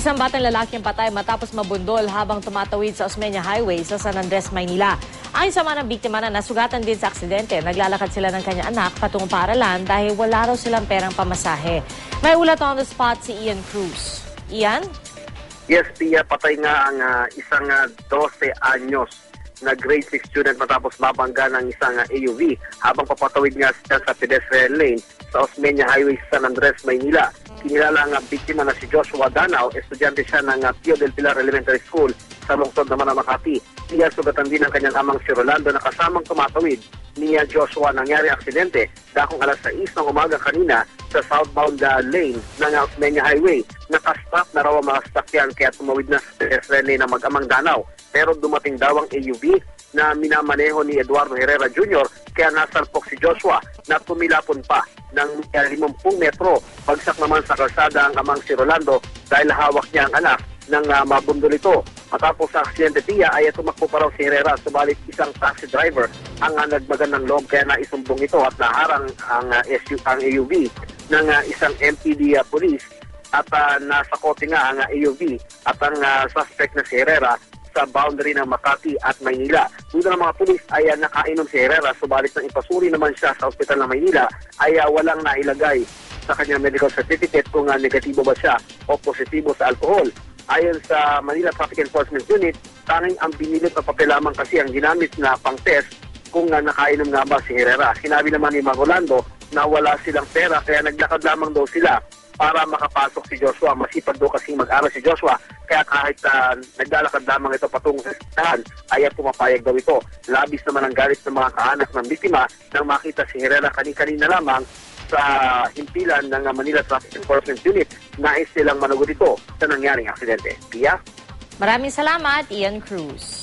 Isang batang lalaki ang patay matapos mabundol habang tumatawid sa Osmeña Highway sa San Andres, Maynila. Ayon sa mga biktima na nasugatan din sa aksidente, naglalakad sila ng kanyang anak patungong paaralan dahil wala raw silang perang pamasahe. May ulat on the spot si Ian Cruz. Ian? Yes, Pia, patay nga ang ah, isang ah, 12 anyos na grade 6 student matapos mabangga ng isang ah, AUV habang papatawid nga siya sa pedestrian lane sa Osmeña Highway sa San Andres, Maynila. Kinilala ang ah, biktima na si Joshua Danao, estudyante siya ng ah, Pio del Pilar Elementary School sa lungsod naman ng Makati. Niya sugatan din ang kanyang amang si Rolando na kasamang tumatawid niya Joshua nangyari ang aksidente dakong alas 6 ng umaga kanina sa southbound ah, lane ng Osmeña Highway. Nakastop na raw ang mga sasakyan kaya tumawid na sa pedestrian lane ng magamang danaw. Pero dumating daw ang AUV na minamaneho ni Eduardo Herrera Jr. kaya nasalpok si Joshua na tumilapon pa ng ah, 50 metro. Bagsak naman sa kalsada ang amang si Rolando dahil hawak niya ang anak ng uh, mabundol ito. Matapos sa aksidente tiya ay tumakbo pa raw si Herrera subalit isang taxi driver ang uh, nagmagan ng loob kaya naisumbong ito at naharang ang, uh, SU, ang AUV ng uh, isang MPD uh, police at uh, nasa kote nga ang uh, AUV at ang uh, suspect na si Herrera sa boundary ng Makati at Maynila. Una ng mga pulis ay uh, nakainom si Herrera subalit nang ipasuri naman siya sa ospital ng Maynila ay uh, walang nailagay sa kanyang medical certificate kung uh, negatibo ba siya o positibo sa alcohol. Ayon sa Manila Traffic Enforcement Unit, tanging ang binilot na papel lamang kasi ang ginamit na pang-test kung nakainom nga ba si Herrera. Sinabi naman ni Magolando na wala silang pera kaya naglakad lamang daw sila para makapasok si Joshua. Masipag daw kasing mag-aral si Joshua kaya kahit uh, naglalakad lamang ito patungo sa sitahan ay pumapayag daw ito. Labis naman ang galit ng mga kaanak ng biktima nang makita si Herrera kani-kanina lamang sa himpilan ng Manila Traffic Enforcement Unit nais silang managot ito sa nangyaring aksidente. Pia? Maraming salamat, Ian Cruz.